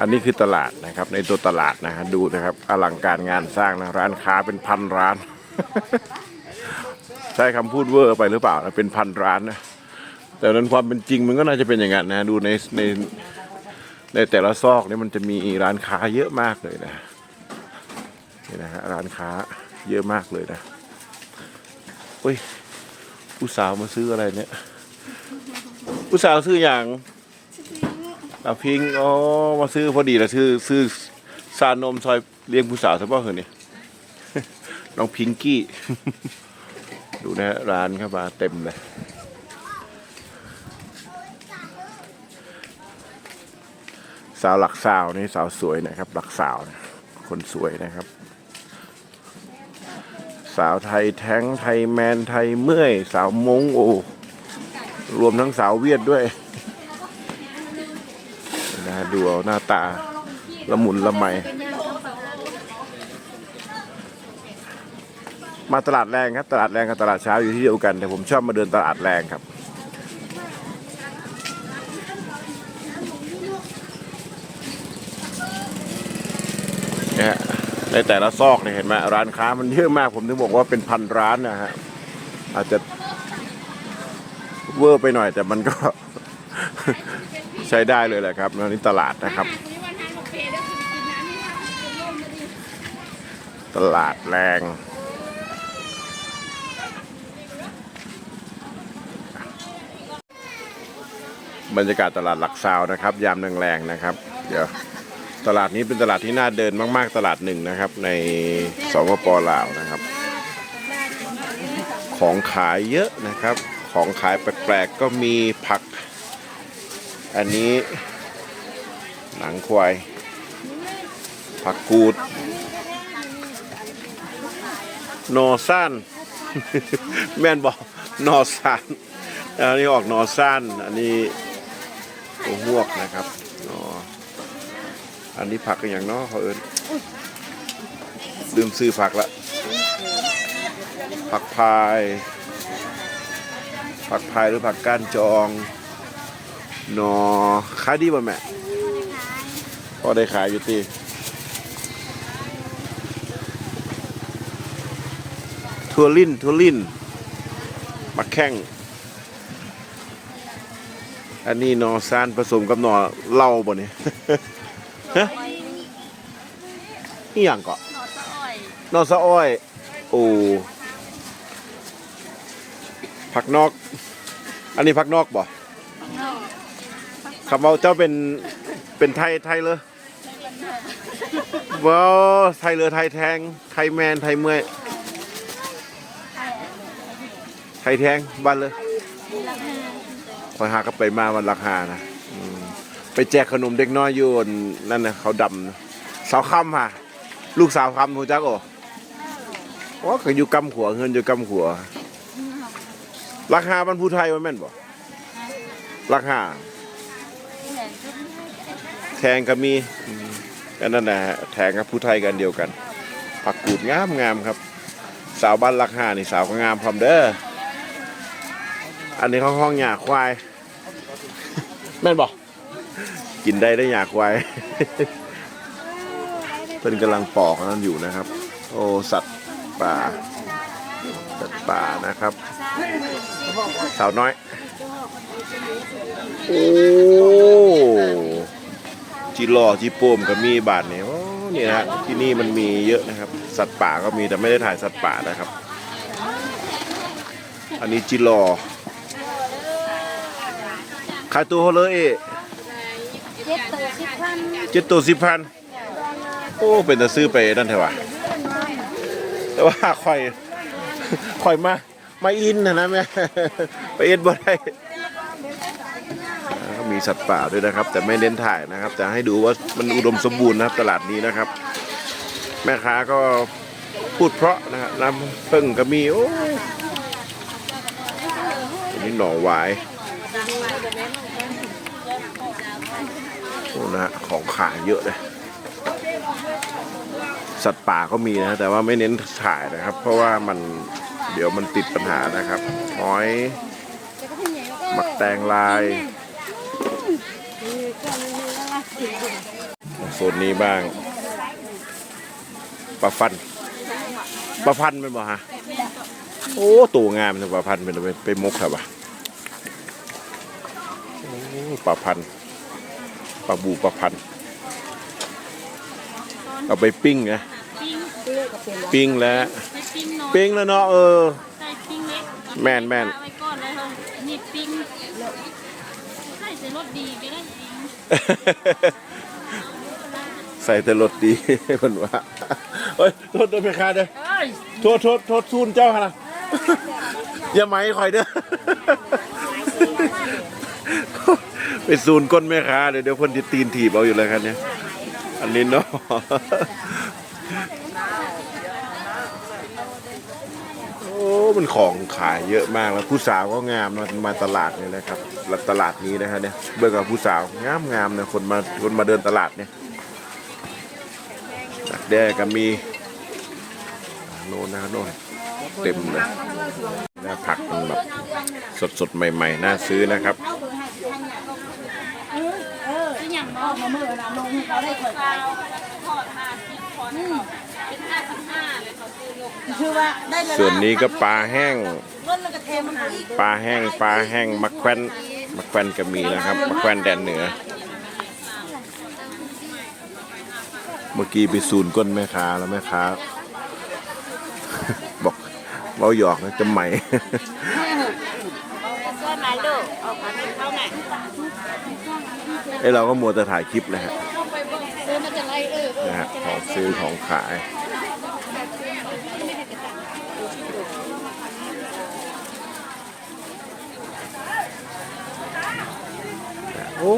อันนี้คือตลาดนะครับ ในตัวตลาดนะฮะดูนะครับอลังการงานสร้างนะร้านค้าเป็นพันร้าน ใช้คำพูดเวอร์ไปหรือเปล่านะเป็นพันร้านนะแต่นั้นความเป็นจริงมันก็น่าจะเป็นอย่างนั้นนะดูในในในแต่ละซอกนี่มันจะมีร้านค้าเยอะมากเลยนะนี่นะฮะร้านค้าเยอะมากเลยนะเฮ้ยผู้สาวมาซื้ออะไรเนี่ยผู้สาวซื้ออย่าง อาพิงอ๋อมาซื้อพอดีแล้วซื้อซื้อซานมซอยเลี้ยงผู้สาวซะป่ะเหรอเนี่ยน้องพิงกี้ ดูนะฮะร้านเข้ามาเต็มเลยสาวหลักสาวนี่สาวสวยนะครับ หลักสาวนะคนสวยนะครับ สาวไทยแท้งไทยแมนไทยเมื่อย สาวมงโอรวมทั้งสาวเวียดด้วย ฮะดูเอาหน้าตาละมุนละไมมาตลาดแรงครับตลาดแรงกับตลาดเช้าอยู่ที่เดียวกัน แต่ผมชอบมาเดินตลาดแรงครับเนี่ยในแต่ละซอกเนี่ยเห็นไหมร้านค้ามันเยอะมากผมถึงบอกว่าเป็นพันร้านนะฮะอาจจะเวอร์ไปหน่อยแต่มันก็ ใช้ได้เลยแหละครับแล้วนี่ตลาดนะครับ ตลาดแรงบรรยากาศตลาดหลักซาวนะครับ ยามแรงๆนะครับ เดี๋ยวตลาดนี้เป็นตลาดที่น่าเดินมากๆ ตลาดหนึ่งนะครับ ในสปปลาวนะครับ ของขายเยอะนะครับ ของขายแปลกๆก็มีผัก อันนี้ หนังควาย ผักกูด นอซ่าน แม่นบอกนอซ่านอันนี้ออกนอซ่าน อันนี้ตัวหวกนะครับนออันนี้ผักกันอย่างเนอเขาเอิญลืมซื้อผักละผักพาย ผักพายหรือผักก้านจอง นอขายดีป่ะแม่พอได้ขายอยู่ตีทัวลินทัวลินมักแข้งอันนี้หนอซานผสมกับหนอเหล้าบ่เนี่ยฮะนี่อย่างเกาะหนอสะอ้อย โอ้ผักนอก อันนี้ผักนอกบ่ คำว่าเจ้าเป็นเป็นไทยไทยเลยว้าวไทยเลยไทยแทง ไทยแมนไทยเมื่อยไทยแทงบ้านเลยคอยหาก็ไปมาวันราคานะอืมไปแจกขนมเด็กน้อยอยู่นั่นนะเขาดำนะสาวคำค่ะลูกสาวคำหูจักโอ้ว่าก็อยู่กำขัวเงินอยู่กำขัวราคามันผู้ไทยมันแม่นบ่ราคา แทงก็มีอืมก็นั่นนะฮะแทงกับผู้ไทยกันเดียวกัน ผักกูดงามงามครับ สาวบ้านราคานี่สาวก็งามพร้อมเด้ออันนี้เขาห้องหยาควายแม่นบ่กินได้ได้หยาควายเพิ่นกำลังปอกนั่นอยู่นะครับ โอ้สัตว์ป่าสัตว์ป่านะครับสาวน้อย โอ้จีหล่อจีโปมก็มีบาทเนี่ยโอ้นี่นะฮะที่นี่มันมีเยอะนะครับ สัตว์ป่าก็มีแต่ไม่ได้ถ่ายสัตว์ป่านะครับ อันนี้จีหล่อขายตัวเขาเลยเอะเจ็ดตัวสิบพันเจ็ดตัวสิบพันโอ้เป็นแต่ซื้อไปนั่นเถอะวะแต่ว่าค่อยค่อยมามาอินนะนะแม่ไปเอ็ดบ่ได้อ่าก็ มีสัตว์ป่าด้วยนะครับ แต่ไม่เน้นถ่ายนะครับจะให้ดูว่ามันอุดมสมบูรณ์นะครับตลาดนี้นะครับ แม่ค้าก็พูดเพราะนะครับน้ำผึ้งก็มีโอ้อันนี้หน่อหวายโอ้นะฮะของขายเยอะเลยสัตว์ป่าก็มีนะแต่ว่าไม่เน้นถ่ายนะครับ เพราะว่ามันเดี๋ยวมันติดปัญหานะครับหอย มักแตงลาย นี่ก็มันมีอะไร โซนนี้บ้างปลาฟันปลาพันเป็นบ่ฮะโอ้ตัวงามเลยปลาพันเป็นไปไปมกครับอะโอ้ปลาพันปลาบูปลาพันเอาไปปิ้งนะปิ้งแล้วไปปิ้งน้อยปิ้งแล้วเนาะเออใส่ปิ้งเล็กแม่นแม่นเอาไว้ก่อนเลยค่ะนี่ปิ้งใส่ใส่รสดีก็ได้จริง ใส่แต่รถดีเพิ่นว่าเฮ้ยโทษโทษแม่ค้าเด้อเอ้ยโทษโทษโทษซูนเจ้าค่ะนะอย่าไหมคอยเด้อไปซูนก้นแม่ค้าเดี๋ยวเดี๋ยวเพิ่นจะตีนถีบเอาอยู่เลยครับเนี่ยอันนี้เนาะโอ้มันของขายเยอะมากแล้วผู้สาวก็งามนะมาตลาดเนี่ยนะครับแล้วตลาดนี้นะฮะเนี่ยเบิ่งกับผู้สาวงามงามๆนะคนมาคนมาเดินตลาดเนี่ยดัก แด้ก็มีโน่นนะโน่นเต็มเลยนะผักมันแบบสดสดๆใหม่ ๆ น่าซื้อนะครับเป็นอย่างน้อยมาเมื่อนะลงเขาได้ข่อยทอดห้าสิบคอนเป็นห้าสิบห้าเลยเขาซื้อลงคือว่าได้เลยส่วนนี้ก็ปลาแห้งเงินแล้วก็เทมาหาปลาแห้งปลาแห้งมะแควนมะแควนก็มีนะครับมะแควนแดนเหนือ เมื่อกี้ไปซูนก้นแม่ค้าแล้วแม่ค้า บอกเบาหยอกนะจะใหม่ก็มาลูกออกมาเป็นเท่าไหร่ไอเราก็มัวแต่ถ่ายคลิปเลยฮะซื้อมาจากไรเออนะฮะของซื้อของขายโอ้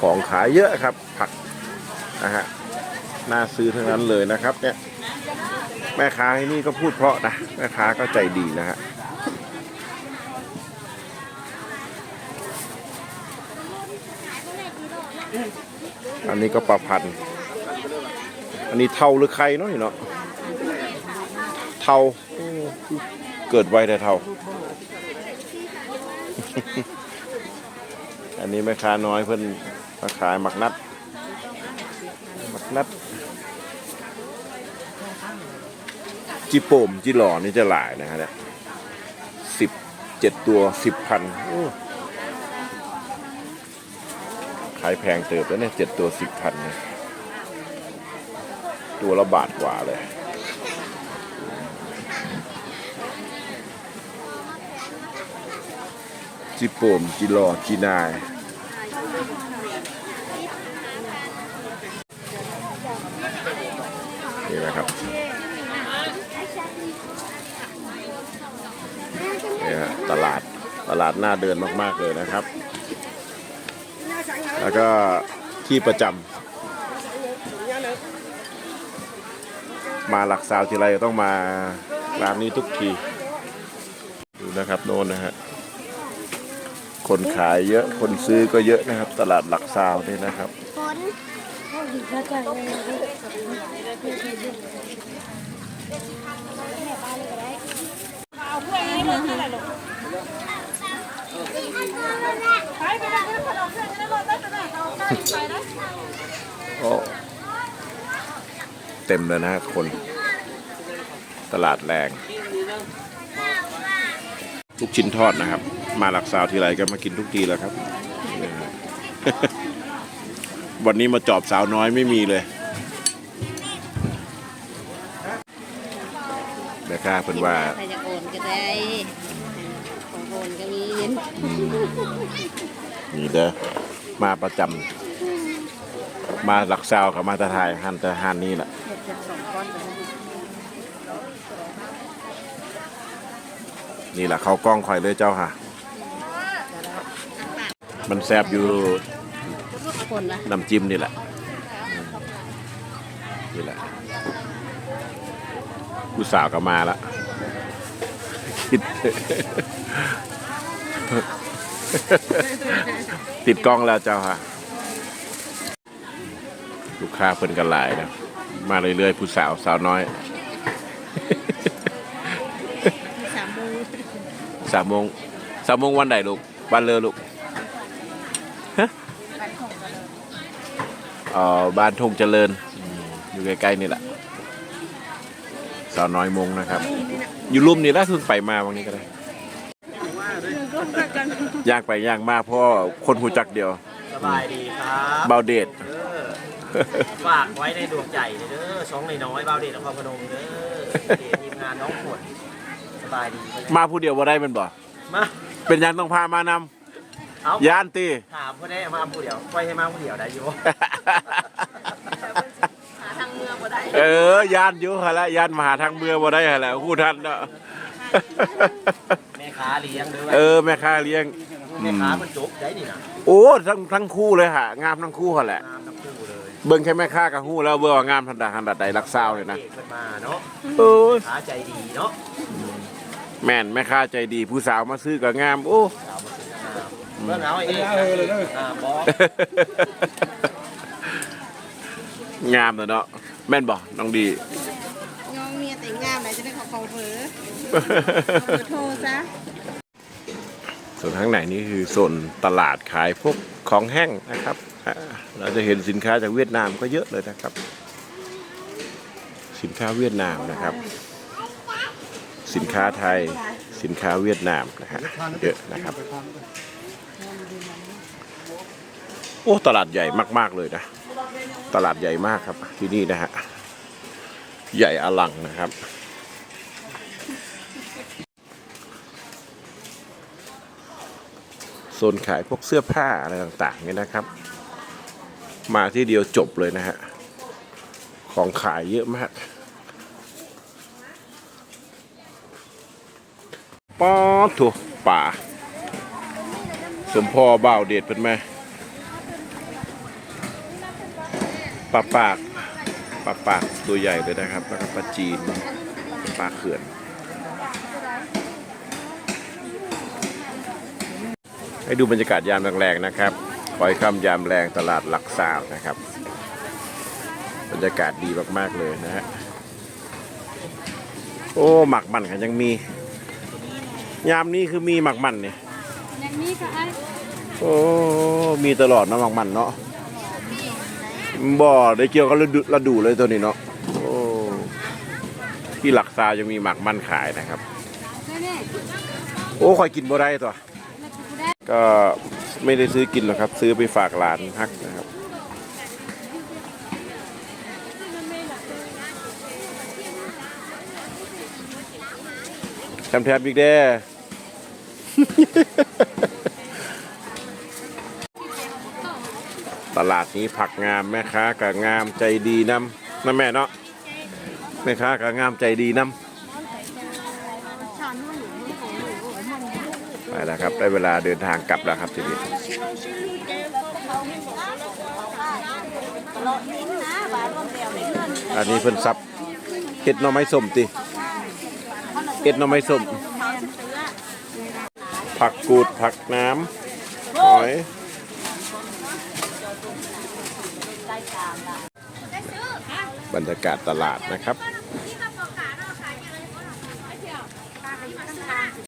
ของขายเยอะครับ ผักนะฮะ น่าซื้อทั้งนั้นเลยนะครับ เนี่ย แม่ค้าที่นี่ก็พูดเพราะนะ แม่ค้าก็ใจดีนะฮะอันนี้ก็ปลาพันธุ์อันนี้เทาหรือใครเนาะเนาะเทาเกิดไวแต่เทาอันนี้แม่ค้าน้อยเพิ่นมาขายหมักนัดหมักนัด จิโปมจิหล่อนี่จะหลายนะฮะเนี่ยสิบเจ็ดตัวสิบพันโอ้ขายแพงเติบแล้วเนี่ยเจ็ดตัวสิบพันเนี่ยตัวละบาทกว่าเลยจิโปมจิหล่อจินายนี่นะครับนี่ฮะตลาด ตลาดน่าเดินมาก ๆ เลยนะครับ แล้วก็ที่ประจำมาหลักสาวทีไรต้องมาร้านนี้ทุกที ดูนะครับโน่นนะฮะคนขายเยอะคนซื้อก็เยอะนะครับ ตลาดหลักซาวนี่นะครับ โอ้เต็มเลยนะคน ตลาดแรงทุกชิ้นทอดนะครับ มาหลักซาวทีไรก็มากินทุกทีแล้วครับ วันนี้มาจอบสาวน้อยไม่มีเลยแม่ค้าเพิ่นว่า นนี่เด้อมาประจำมาหลักซาวกับมาตะไทยหันต่หันนี่แหละนี่แหละเขากล้องคอยเลยเจ้าค่ะ มันแซบอยู่น้ำจิ้มนี่แหละนี่แหละผู้สาวก็มาละคิด ติดกล้องแล้วเจ้าค่ะ ลูกค้าเพิ่นกันหลายนะมาเรื่อยๆผู้สาวสาวน้อยสามโมงสามโมงสามโมงวันไหนลูกวันเลอลูกฮะอ่อบ้านทงเจริญ อยู่ใกล้ๆนี่แหละสาวน้อยมงนะครับ อยู่รุ่มนี่แล้วเพิ่งไปมาวันนี้ก็ได้ ย่างไปย่างมาเพราะคนหูจักเดียว สบายดีครับเบาเดดเด้อฝากไว้ในดวงใจเด้อสองน้อยๆเบาเด็ดนครพนมเด้อเดชทีมงานน้องฝนสบายดีปะเนี่ยมาผู้เดียวว่าได้แมันบ่ มาเป็นยังต้องพามานำเอาย่านตี ถามเพื่อนได้มาผู้เดียวปล่อยให้มาผู้เดียวได้อยู่ หาทางเมืองบ่ได้เออย่านอยู่หั่นละย่านมหาทางเมืองบ่ได้หั่นละคู่ท่านเนาะ แม่ค้าเลี้ยงเด้อเออแม่ค้าเลี้ยง แม่ค้ามันจบได้นี่นะโอ้ทั้งทั้งคู่เลยฮะงามทั้งคู่หั่นแหละ งามทั้งคู่เลยเบิ่งแค่แม่ค้ากับฮู้แล้วเบิ่งว่างามทันดาทันดัดใดรักษาวเลยนะเอกขึ้นมาเนาะโอ้ยค้าใจดีเนาะแม่นแม่ค้าใจดีผู้สาวมาซื้อก็งาม โอ้ สาวมาซื้องามเมื่อเอาเองอ่าบอสงามเนอะเนาะแม่นบ่น้องดี งองเมียแต่งงามไหนจะได้ขอเขาเผลอโทรซะ ส่วนข้างในนี่คือโซนตลาดขายพวกของแห้งนะครับ เราจะเห็นสินค้าจากเวียดนามก็เยอะเลยนะครับ สินค้าเวียดนามนะครับ สินค้าไทย สินค้าเวียดนามนะฮะเยอะนะครับ โอ้ตลาดใหญ่มาก ๆเลยนะ ตลาดใหญ่มากครับที่นี่นะฮะ ใหญ่อลังนะครับ โซนขายพวกเสื้อผ้าอะไรต่างๆเนี่ยนะครับ มาที่เดียวจบเลยนะฮะ ของขายเยอะมากป๊อดถูป่า สมพ่อบ่าวเด็ดเป็นไหมปลาปากปลาปากตัวใหญ่เลยนะครับ แล้วก็ปลาจีนปลาเขื่อน ให้ดูบรรยากาศยามแรงๆนะครับคอยค่ำยามแรงตลาดหลักสาวนะครับ บรรยากาศดีมากๆเลยนะฮะ โอ้หมักมันกันยังมี ยามนี้คือมีหมักมันเนี่ย อย่างนี้ก็ไอ้โอ้ มีตลอดเนาะหมักมันเนาะ บ่ได้เกี่ยวกับฤดูฤดูเลยตัวนี้เนาะ โอ้ ที่หลักซาวยังมีหมักมันขายนะครับ แน่โอ้คอยกินบ่ได้ตัว ก็ไม่ได้ซื้อกินหรอกครับ ซื้อไปฝากหลานฮักนะครับแถมแถมอีกเด้ตลาดนี้ผักงามแม่ค้ากับงามใจดีน้ำนะแม่เนาะแม่ค้ากับงามใจดีน้ำไปแล้ว ครับ ได้เวลาเดินทางกลับแล้วครับทีนี้อันนี้เพิ่นซับเห็ดหน่อไม้ส้มติเห็ดหน่อไม้ส้ม ผักกูดผักน้ำหอยบรรยากาศตลาดนะครับ